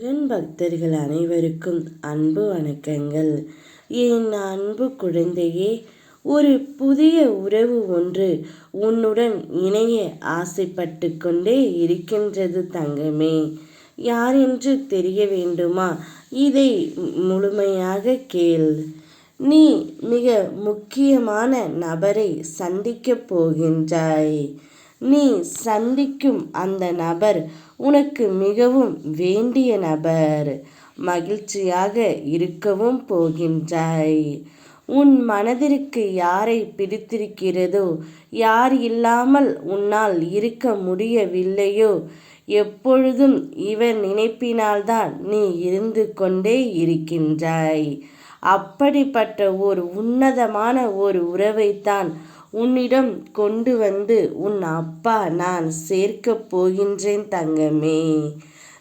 முருகன் பக்தர்கள் அனைவருக்கும் அன்பு வணக்கங்கள். என் அன்பு குழந்தையே ஒரு புதிய உறவு ஒன்று உன்னுடன் இணைய ஆசைப்பட்டு கொண்டே இருக்கின்றது தங்கமே. யார் என்று தெரிய வேண்டுமா? இதை முழுமையாக கேள். நீ மிக முக்கியமான நபரை சந்திக்கப் போகின்றாய். நீ சந்திக்கும் அந்த நபர் உனக்கு மிகவும் வேண்டிய நபர். மகிழ்ச்சியாக இருக்கவும் போகின்றாய். உன் மனதிற்கு யாரை பிடித்திருக்கிறதோ யார் இல்லாமல் உன்னால் இருக்க முடியவில்லையோ எப்பொழுதும் இவர் நினைப்பினால்தான் நீ இருந்து கொண்டே இருக்கின்றாய். அப்படிப்பட்ட ஒரு உன்னதமான ஒரு உறவைத்தான் உன்னிடம் கொண்டு வந்து உன் அப்பா நான் சேர்க்கப் போகின்றேன் தங்கமே.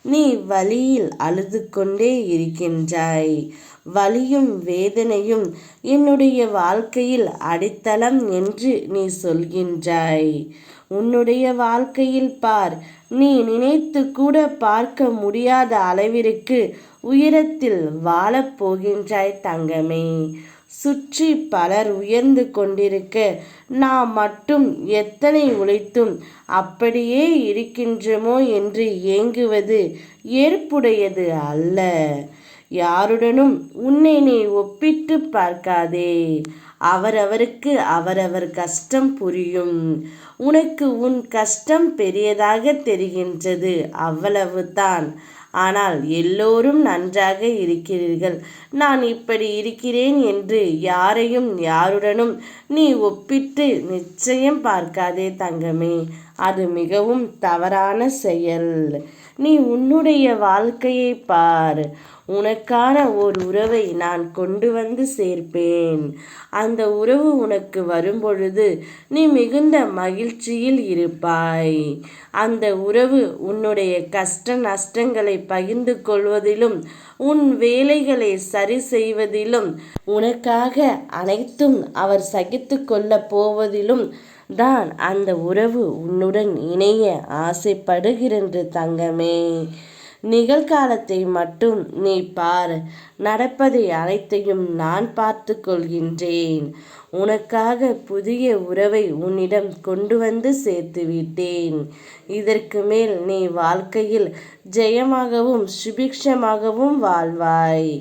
நீ வழியில் அழுது கொண்டே இருக்கின்றாய். வலியும் வேதனையும் என்னுடைய வாழ்க்கையில் அடித்தளம் என்று நீ சொல்கின்றாய். உன்னுடைய வாழ்க்கையில் பார். நீ நினைத்து கூட பார்க்க முடியாத அளவிற்கு உயரத்தில் வாழப்போகின்றாய் தங்கமே. சுற்றி பலர் உயர்ந்து கொண்டிருக்க நாம் மட்டும் எத்தனை உழைத்தும் அப்படியே இருக்கின்றோமோ என்று ஏங்குவது ஏற்புடையது அல்ல. யாருடனும் உன்னை நீ ஒப்பிட்டு பார்க்காதே. அவரவருக்கு அவரவர் கஷ்டம் புரியும். உனக்கு உன் கஷ்டம் பெரியதாக தெரிகின்றது அவ்வளவுதான். ஆனால் எல்லோரும் நன்றாக இருக்கிறீர்கள். நான் இப்படி இருக்கிறேன் என்று யாரையும் யாருடனும் நீ ஒப்பிட்டு நிச்சயம் பார்க்காதே தங்கமே. அது மிகவும் தவறான செயல். நீ உன்னுடைய வாழ்க்கையை பார். உனக்கான ஒரு உறவை நான் கொண்டு வந்து சேர்ப்பேன். அந்த உறவு உனக்கு வரும்பொழுது நீ மிகுந்த மகிழ்ச்சியில் இருப்பாய். அந்த உறவு உன்னுடைய கஷ்ட நஷ்டங்களை பகிர்ந்து கொள்வதிலும் உன் வேலைகளை சரி செய்வதிலும் உனக்காக அனைத்தும் அவர் சகித்து கொள்ள போவதிலும் தான் அந்த உறவு உன்னுடன் இணைய ஆசைப்படுகிறது தங்கமே. நிகழ்காலத்தை மட்டும் நீ பார். நடப்பதை அனைத்தையும் நான் பார்த்து கொள்கின்றேன். உனக்காக புதிய உறவை உன்னிடம் கொண்டு வந்து சேர்த்து விட்டேன். இதற்கு மேல் நீ வாழ்க்கையில் ஜெயமாகவும் சுபிக்ஷமாகவும் வாழ்வாய்.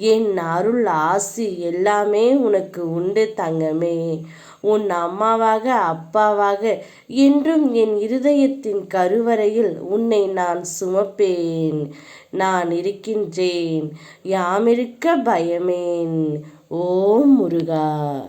என் அருள் ஆசி எல்லாமே உனக்கு உண்டு தங்கமே. உன் அம்மாவாக அப்பாவாக என்றும் என் இருதயத்தின் கருவறையில் உன்னை நான் சுமப்பேன். நான் இருக்கின்றேன் யாமிருக்க பயமேன். ஓம் முருகா.